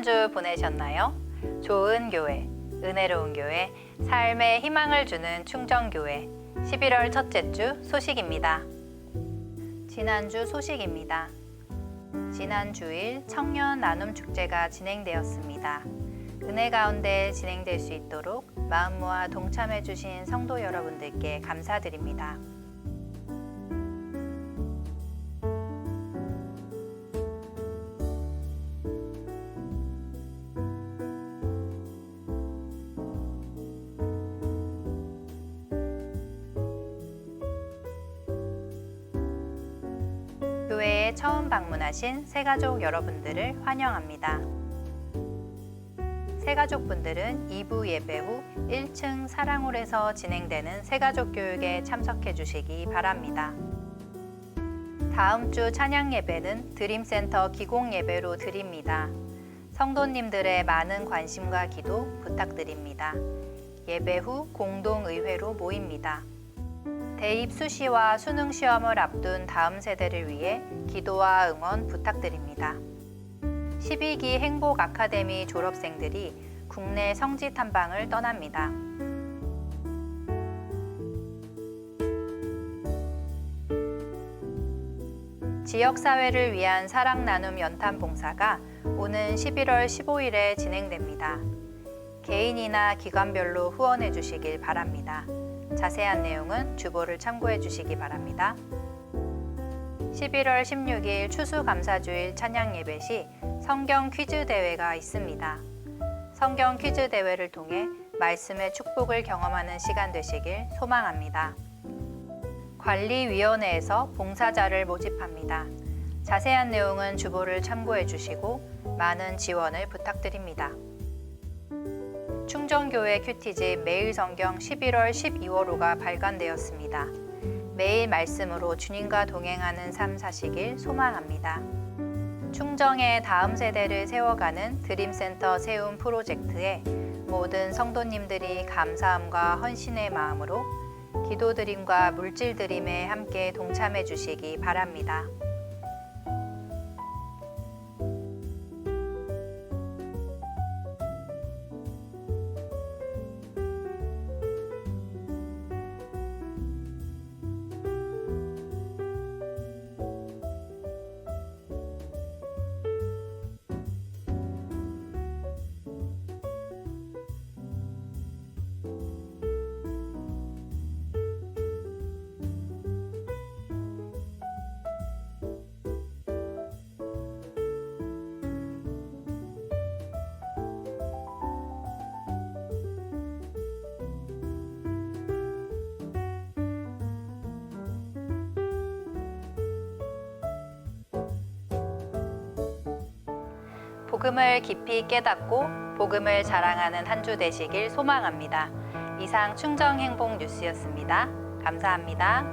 한 주 보내셨나요? 좋은 교회, 은혜로운 교회, 삶에 희망을 주는 충정교회 11월 첫째 주 소식입니다. 지난주 소식입니다. 지난 주일 청년 나눔 축제가 진행되었습니다. 은혜 가운데 진행될 수 있도록 마음 모아 동참해 주신 성도 여러분들께 감사드립니다. 처음 방문하신 새가족 여러분들을 환영합니다. 새가족분들은 2부 예배 후 1층 사랑홀에서 진행되는 새가족 교육에 참석해 주시기 바랍니다. 다음 주 찬양 예배는 드림센터 기공 예배로 드립니다. 성도님들의 많은 관심과 기도 부탁드립니다. 예배 후 공동의회로 모입니다. 대입 수시와 수능 시험을 앞둔 다음 세대를 위해 기도와 응원 부탁드립니다. 12기 행복 아카데미 졸업생들이 국내 성지 탐방을 떠납니다. 지역사회를 위한 사랑 나눔 연탄 봉사가 오는 11월 15일에 진행됩니다. 개인이나 기관별로 후원해 주시길 바랍니다. 자세한 내용은 주보를 참고해 주시기 바랍니다. 11월 16일 추수감사주일 찬양 예배 시 성경 퀴즈 대회가 있습니다. 성경 퀴즈 대회를 통해 말씀의 축복을 경험하는 시간 되시길 소망합니다. 관리위원회에서 봉사자를 모집합니다. 자세한 내용은 주보를 참고해 주시고 많은 지원을 부탁드립니다. 충정교회 큐티집 매일 성경 11월 12월호가 발간되었습니다. 매일 말씀으로 주님과 동행하는 삶 사시길 소망합니다. 충정의 다음 세대를 세워가는 드림센터 세움 프로젝트에 모든 성도님들이 감사함과 헌신의 마음으로 기도 드림과 물질 드림에 함께 동참해 주시기 바랍니다. 복음을 깊이 깨닫고 복음을 자랑하는 한 주 되시길 소망합니다. 이상 충정 행복 뉴스였습니다. 감사합니다.